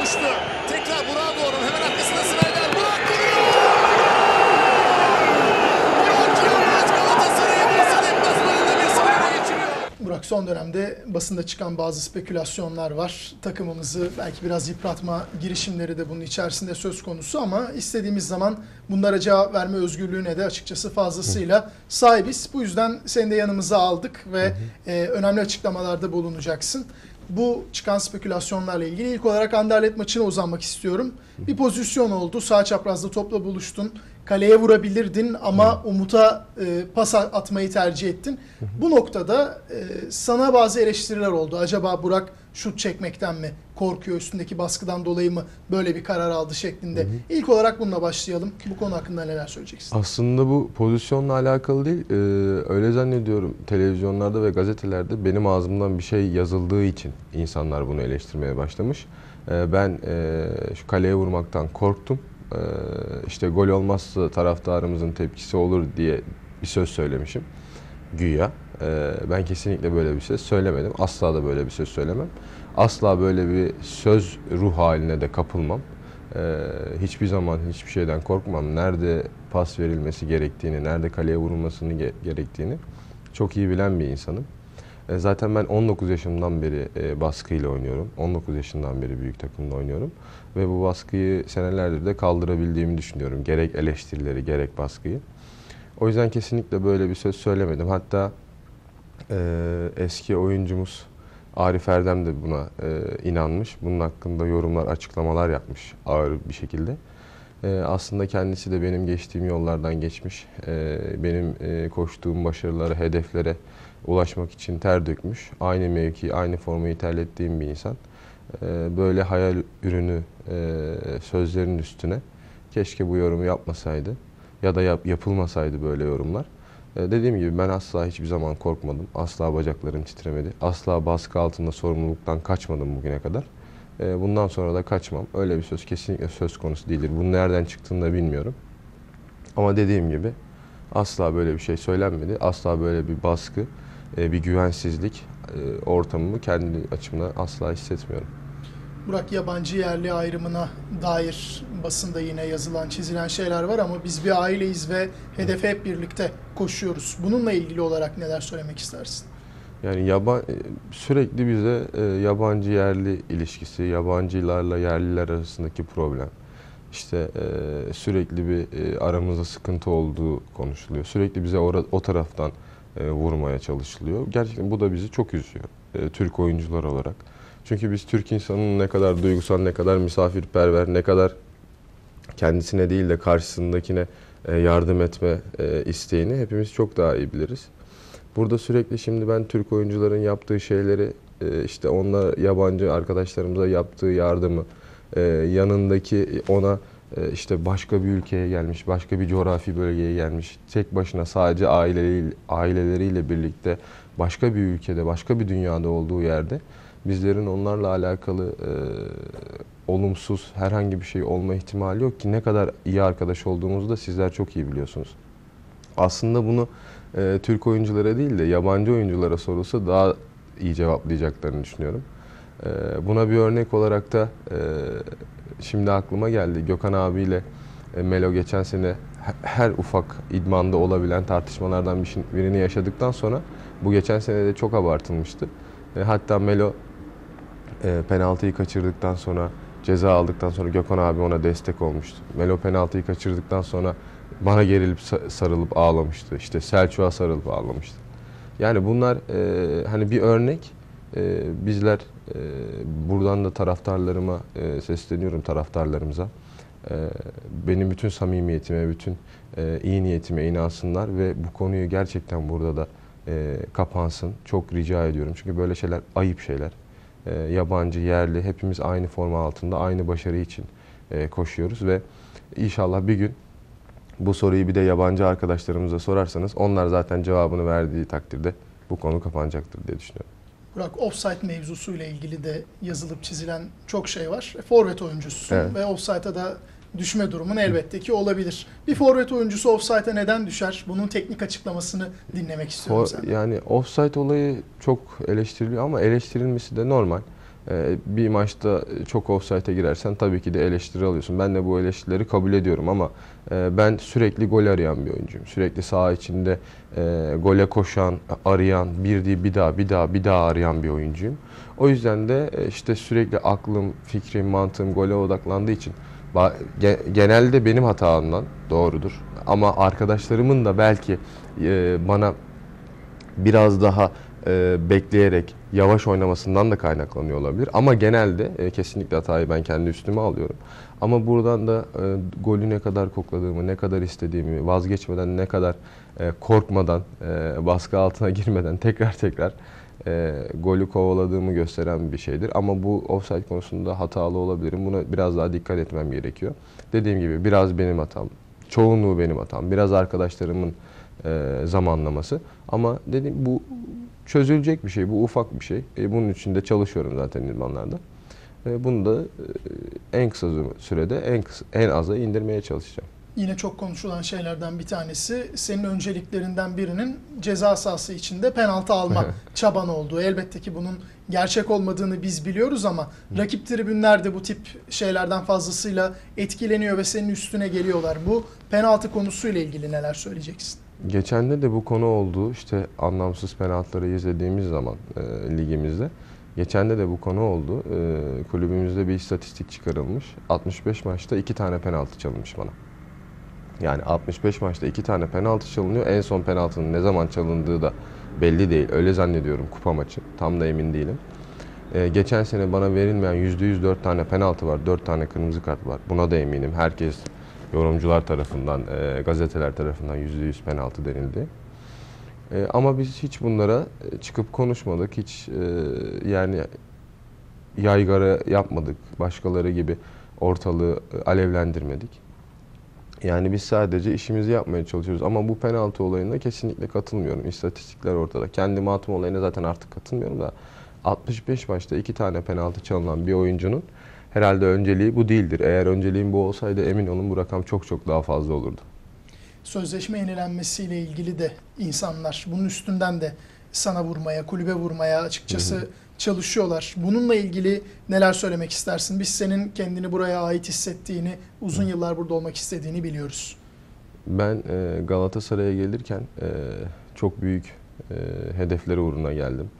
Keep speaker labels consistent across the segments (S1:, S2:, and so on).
S1: kavuştu. Tekrar Burak'a doğru. Hemen arkasında Snyder. Burak vuruyor. Yok Yılmaz Galatasaray'ı Bursa deplasmanında 1-0 öne geçiriyor.
S2: Burak son dönemde basında çıkan bazı spekülasyonlar var. Takımımızı belki biraz yıpratma girişimleri de bunun içerisinde söz konusu ama istediğimiz zaman bunlara cevap verme özgürlüğüne de açıkçası fazlasıyla sahibiz. Bu yüzden seni de yanımıza aldık ve e, önemli açıklamalarda bulunacaksın. Bu çıkan spekülasyonlarla ilgili ilk olarak Anderlet maçına uzanmak istiyorum. Bir pozisyon oldu. Sağ çaprazda topla buluştun. Kaleye vurabilirdin ama Umut'a e, pas atmayı tercih ettin. Bu noktada e, sana bazı eleştiriler oldu. Acaba Burak şut çekmekten mi korkuyor, üstündeki baskıdan dolayı mı böyle bir karar aldı şeklinde. İlk olarak bununla başlayalım. Bu konu hakkında neler söyleyeceksin?
S3: Aslında bu pozisyonla alakalı değil. Ee, öyle zannediyorum televizyonlarda ve gazetelerde benim ağzımdan bir şey yazıldığı için insanlar bunu eleştirmeye başlamış. Ee, ben e, şu kaleye vurmaktan korktum. Ee, işte gol olmazsa taraftarımızın tepkisi olur diye bir söz söylemişim. Güya. Ee, ben kesinlikle böyle bir söz söylemedim. Asla da böyle bir söz söylemem. Asla böyle bir söz ruh haline de kapılmam. Ee, hiçbir zaman hiçbir şeyden korkmam. Nerede pas verilmesi gerektiğini, nerede kaleye vurulmasını ge- gerektiğini çok iyi bilen bir insanım. E, zaten ben 19 yaşımdan beri e, baskıyla oynuyorum. 19 yaşından beri büyük takımda oynuyorum. Ve bu baskıyı senelerdir de kaldırabildiğimi düşünüyorum. Gerek eleştirileri, gerek baskıyı. O yüzden kesinlikle böyle bir söz söylemedim. Hatta e, eski oyuncumuz Arif Erdem de buna e, inanmış. Bunun hakkında yorumlar, açıklamalar yapmış ağır bir şekilde. E, aslında kendisi de benim geçtiğim yollardan geçmiş. E, benim e, koştuğum başarılara, hedeflere ulaşmak için ter dökmüş. Aynı mevki, aynı formayı terlettiğim bir insan. E, böyle hayal ürünü e, sözlerin üstüne keşke bu yorumu yapmasaydı ya da yap, yapılmasaydı böyle yorumlar. E, dediğim gibi ben asla hiçbir zaman korkmadım. Asla bacaklarım titremedi. Asla baskı altında sorumluluktan kaçmadım bugüne kadar. E, bundan sonra da kaçmam. Öyle bir söz kesinlikle söz konusu değildir. Bunun nereden çıktığını da bilmiyorum. Ama dediğim gibi asla böyle bir şey söylenmedi. Asla böyle bir baskı, bir güvensizlik e, ortamımı kendi açımdan asla hissetmiyorum.
S2: Burak yabancı yerli ayrımına dair basında yine yazılan çizilen şeyler var ama biz bir aileyiz ve hedefe hep birlikte koşuyoruz. Bununla ilgili olarak neler söylemek istersin?
S3: Yani yaban sürekli bize e, yabancı yerli ilişkisi, yabancılarla yerliler arasındaki problem. İşte e, sürekli bir e, aramızda sıkıntı olduğu konuşuluyor. Sürekli bize o taraftan e, vurmaya çalışılıyor. Gerçekten bu da bizi çok üzüyor e, Türk oyuncular olarak. Çünkü biz Türk insanının ne kadar duygusal, ne kadar misafirperver, ne kadar kendisine değil de karşısındakine e, yardım etme e, isteğini hepimiz çok daha iyi biliriz. Burada sürekli şimdi ben Türk oyuncuların yaptığı şeyleri e, işte onlar yabancı arkadaşlarımıza yaptığı yardımı e, yanındaki ona işte başka bir ülkeye gelmiş, başka bir coğrafi bölgeye gelmiş, tek başına sadece aileleriyle, aileleriyle birlikte başka bir ülkede, başka bir dünyada olduğu yerde bizlerin onlarla alakalı e, olumsuz herhangi bir şey olma ihtimali yok ki ne kadar iyi arkadaş olduğumuzu da sizler çok iyi biliyorsunuz. Aslında bunu e, Türk oyunculara değil de yabancı oyunculara sorulsa daha iyi cevaplayacaklarını düşünüyorum. E, buna bir örnek olarak da e, şimdi aklıma geldi. Gökhan abiyle e, Melo geçen sene he- her ufak idmanda olabilen tartışmalardan bir birini yaşadıktan sonra bu geçen sene de çok abartılmıştı. E, hatta Melo e, penaltıyı kaçırdıktan sonra ceza aldıktan sonra Gökhan abi ona destek olmuştu. Melo penaltıyı kaçırdıktan sonra bana gerilip sa- sarılıp ağlamıştı. İşte Selçuk'a sarılıp ağlamıştı. Yani bunlar e, hani bir örnek. E, bizler e, buradan da taraftarlarıma e, sesleniyorum taraftarlarımıza. E, benim bütün samimiyetime, bütün e, iyi niyetime inansınlar ve bu konuyu gerçekten burada da e, kapansın. Çok rica ediyorum. Çünkü böyle şeyler ayıp şeyler. E, yabancı, yerli hepimiz aynı forma altında aynı başarı için koşuyoruz ve inşallah bir gün bu soruyu bir de yabancı arkadaşlarımıza sorarsanız onlar zaten cevabını verdiği takdirde bu konu kapanacaktır diye düşünüyorum.
S2: Burak offside mevzusuyla ilgili de yazılıp çizilen çok şey var. E, Forvet oyuncususun
S3: Evet.
S2: ve offside'a da düşme durumun elbette ki olabilir. Bir forvet oyuncusu offside'a neden düşer? Bunun teknik açıklamasını dinlemek istiyorum
S3: O-
S2: senden.
S3: yani offside olayı çok eleştiriliyor ama eleştirilmesi de normal. E, bir maçta çok offside'e girersen tabii ki de eleştiri alıyorsun. Ben de bu eleştirileri kabul ediyorum ama e, ben sürekli gol arayan bir oyuncuyum. Sürekli saha içinde e, gole koşan, arayan, bir değil bir daha, bir daha, bir daha arayan bir oyuncuyum. O yüzden de e, işte sürekli aklım, fikrim, mantığım gole odaklandığı için genelde benim hatamdan doğrudur. Ama arkadaşlarımın da belki e, bana biraz daha e, bekleyerek yavaş oynamasından da kaynaklanıyor olabilir. Ama genelde e, kesinlikle hatayı ben kendi üstüme alıyorum. Ama buradan da e, golü ne kadar kokladığımı, ne kadar istediğimi, vazgeçmeden, ne kadar e, korkmadan, e, baskı altına girmeden tekrar tekrar e, golü kovaladığımı gösteren bir şeydir. Ama bu offside konusunda hatalı olabilirim. Buna biraz daha dikkat etmem gerekiyor. Dediğim gibi biraz benim hatam. Çoğunluğu benim hatam. Biraz arkadaşlarımın e, zamanlaması. Ama dedim bu çözülecek bir şey. Bu ufak bir şey. E, bunun için de çalışıyorum zaten idmanlarda. E, bunu da e, en kısa sürede en kısa, en aza indirmeye çalışacağım.
S2: Yine çok konuşulan şeylerden bir tanesi senin önceliklerinden birinin ceza sahası içinde penaltı alma çaban olduğu. Elbette ki bunun gerçek olmadığını biz biliyoruz ama rakip tribünler de bu tip şeylerden fazlasıyla etkileniyor ve senin üstüne geliyorlar. Bu penaltı konusuyla ilgili neler söyleyeceksin?
S3: Geçende de bu konu oldu. İşte anlamsız penaltıları izlediğimiz zaman e, ligimizde. Geçende de bu konu oldu. E, kulübümüzde bir istatistik çıkarılmış. 65 maçta 2 tane penaltı çalınmış bana. Yani 65 maçta 2 tane penaltı çalınıyor. En son penaltının ne zaman çalındığı da belli değil. Öyle zannediyorum kupa maçı. Tam da emin değilim. E, geçen sene bana verilmeyen %100 4 tane penaltı var. 4 tane kırmızı kart var. Buna da eminim. Herkes yorumcular tarafından, e, gazeteler tarafından %100 penaltı denildi. E, ama biz hiç bunlara e, çıkıp konuşmadık. Hiç e, yani yaygara yapmadık. Başkaları gibi ortalığı e, alevlendirmedik. Yani biz sadece işimizi yapmaya çalışıyoruz. Ama bu penaltı olayına kesinlikle katılmıyorum. İstatistikler ortada. Kendi matım olayına zaten artık katılmıyorum da 65 maçta iki tane penaltı çalınan bir oyuncunun herhalde önceliği bu değildir. Eğer önceliğim bu olsaydı emin olun bu rakam çok çok daha fazla olurdu.
S2: Sözleşme yenilenmesiyle ilgili de insanlar bunun üstünden de sana vurmaya, kulübe vurmaya açıkçası çalışıyorlar. Bununla ilgili neler söylemek istersin? Biz senin kendini buraya ait hissettiğini, uzun yıllar burada olmak istediğini biliyoruz.
S3: Ben e, Galatasaray'a gelirken e, çok büyük e, hedeflere uğruna geldim.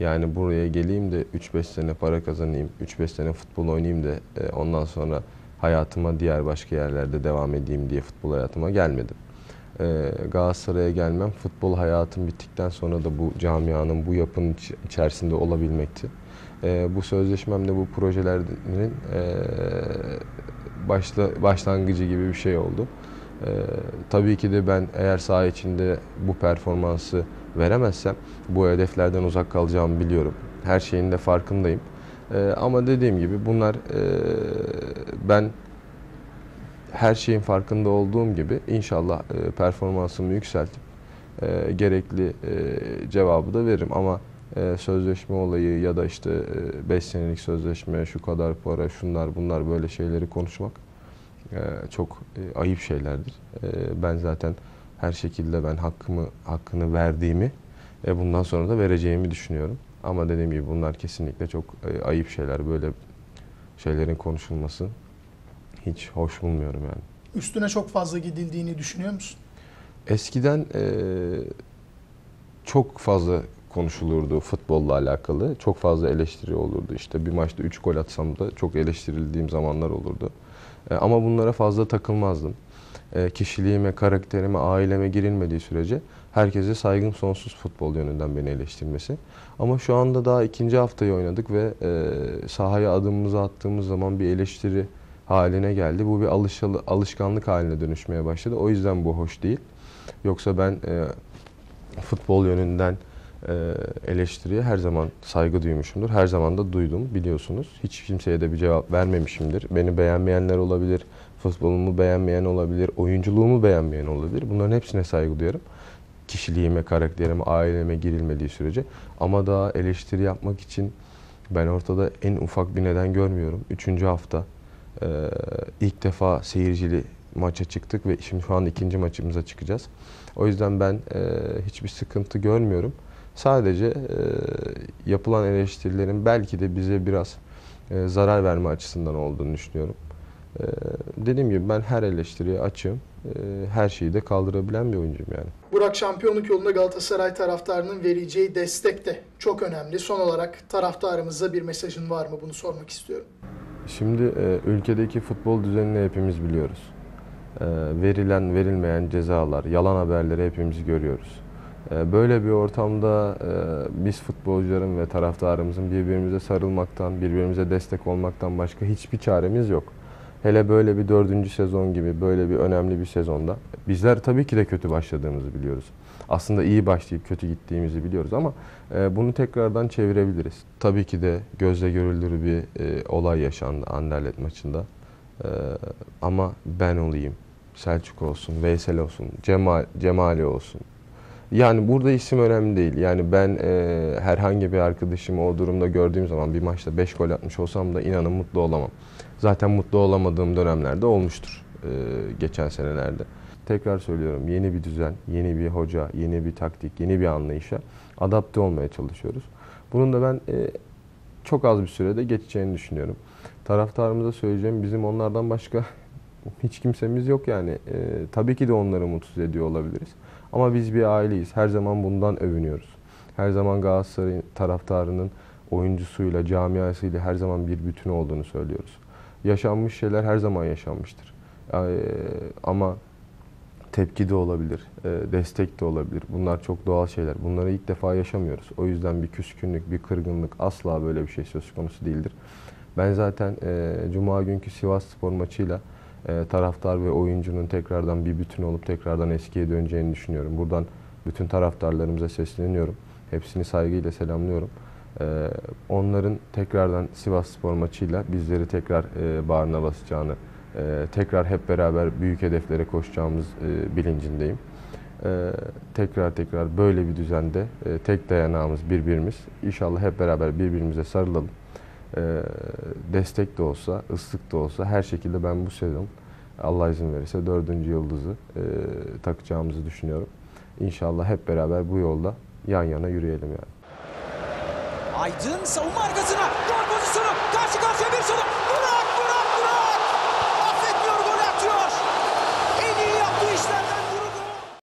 S3: Yani buraya geleyim de 3-5 sene para kazanayım, 3-5 sene futbol oynayayım da e, ondan sonra hayatıma diğer başka yerlerde devam edeyim diye futbol hayatıma gelmedim. E, Galatasaray'a gelmem futbol hayatım bittikten sonra da bu camianın, bu yapının iç- içerisinde olabilmekti. E, bu sözleşmemde bu projelerin e, başla, başlangıcı gibi bir şey oldu. Ee, tabii ki de ben eğer saha içinde bu performansı veremezsem bu hedeflerden uzak kalacağımı biliyorum. Her şeyin de farkındayım. Ee, ama dediğim gibi bunlar e, ben her şeyin farkında olduğum gibi inşallah e, performansımı yükseltip e, gerekli cevabı da veririm ama sözleşme olayı ya da işte 5 senelik sözleşme, şu kadar para, şunlar bunlar böyle şeyleri konuşmak çok ayıp şeylerdir. Ben zaten her şekilde ben hakkımı hakkını verdiğimi e, bundan sonra da vereceğimi düşünüyorum. Ama dediğim gibi bunlar kesinlikle çok e, ayıp şeyler. Böyle şeylerin konuşulması hiç hoş bulmuyorum yani.
S2: Üstüne çok fazla gidildiğini düşünüyor musun?
S3: Eskiden e, çok fazla konuşulurdu futbolla alakalı. Çok fazla eleştiri olurdu. İşte bir maçta 3 gol atsam da çok eleştirildiğim zamanlar olurdu. E, ama bunlara fazla takılmazdım. E, kişiliğime, karakterime, aileme girilmediği sürece herkese saygım sonsuz futbol yönünden beni eleştirmesi. Ama şu anda daha ikinci haftayı oynadık ve e, sahaya adımımızı attığımız zaman bir eleştiri haline geldi. Bu bir alışkanlık haline dönüşmeye başladı. O yüzden bu hoş değil. Yoksa ben e, futbol yönünden eleştiriye her zaman saygı duymuşumdur. Her zaman da duydum biliyorsunuz. Hiç kimseye de bir cevap vermemişimdir. Beni beğenmeyenler olabilir, futbolumu beğenmeyen olabilir, oyunculuğumu beğenmeyen olabilir. Bunların hepsine saygı duyarım. Kişiliğime, karakterime, aileme girilmediği sürece. Ama daha eleştiri yapmak için ben ortada en ufak bir neden görmüyorum. Üçüncü hafta e, ilk defa seyircili maça çıktık ve şimdi şu an ikinci maçımıza çıkacağız. O yüzden ben e, hiçbir sıkıntı görmüyorum. Sadece e, yapılan eleştirilerin belki de bize biraz e, zarar verme açısından olduğunu düşünüyorum. E, dediğim gibi ben her eleştiriye açığım. E, her şeyi de kaldırabilen bir oyuncuyum yani.
S2: Burak şampiyonluk yolunda Galatasaray taraftarının vereceği destek de çok önemli. Son olarak taraftarımıza bir mesajın var mı? Bunu sormak istiyorum.
S3: Şimdi e, ülkedeki futbol düzenini hepimiz biliyoruz. E, verilen verilmeyen cezalar, yalan haberleri hepimiz görüyoruz. E, böyle bir ortamda e, biz futbolcuların ve taraftarımızın birbirimize sarılmaktan, birbirimize destek olmaktan başka hiçbir çaremiz yok. Hele böyle bir dördüncü sezon gibi böyle bir önemli bir sezonda bizler tabii ki de kötü başladığımızı biliyoruz. Aslında iyi başlayıp kötü gittiğimizi biliyoruz ama e, bunu tekrardan çevirebiliriz. Tabii ki de gözle görülür bir e, olay yaşandı Anderlet maçında. Ama ben olayım, Selçuk olsun, Veysel olsun, Cemal, Cemali olsun. Yani burada isim önemli değil. Yani ben e, herhangi bir arkadaşımı o durumda gördüğüm zaman bir maçta 5 gol atmış olsam da inanın mutlu olamam. Zaten mutlu olamadığım dönemlerde olmuştur e, geçen senelerde. Tekrar söylüyorum yeni bir düzen, yeni bir hoca, yeni bir taktik, yeni bir anlayışa adapte olmaya çalışıyoruz. Bunun da ben e, çok az bir sürede geçeceğini düşünüyorum. Taraftarımıza söyleyeceğim bizim onlardan başka hiç kimsemiz yok yani. E, tabii ki de onları mutsuz ediyor olabiliriz. Ama biz bir aileyiz. Her zaman bundan övünüyoruz. Her zaman Galatasaray taraftarının oyuncusuyla, camiasıyla her zaman bir bütün olduğunu söylüyoruz. Yaşanmış şeyler her zaman yaşanmıştır. Ee, ama tepki de olabilir, e, destek de olabilir. Bunlar çok doğal şeyler. Bunları ilk defa yaşamıyoruz. O yüzden bir küskünlük, bir kırgınlık asla böyle bir şey söz konusu değildir. Ben zaten e, Cuma günkü Sivas Spor maçıyla e, taraftar ve oyuncunun tekrardan bir bütün olup tekrardan eskiye döneceğini düşünüyorum. Buradan bütün taraftarlarımıza sesleniyorum. Hepsini saygıyla selamlıyorum. E, onların tekrardan Sivas Spor maçıyla bizleri tekrar e, bağrına basacağını, e, tekrar hep beraber büyük hedeflere koşacağımız e, bilincindeyim. E, tekrar tekrar böyle bir düzende e, tek dayanağımız birbirimiz. İnşallah hep beraber birbirimize sarılalım. E, destek de olsa, ıslık da olsa her şekilde ben bu sezon Allah izin verirse dördüncü yıldızı e, takacağımızı düşünüyorum. İnşallah hep beraber bu yolda yan yana yürüyelim yani.
S1: Aydın savunma.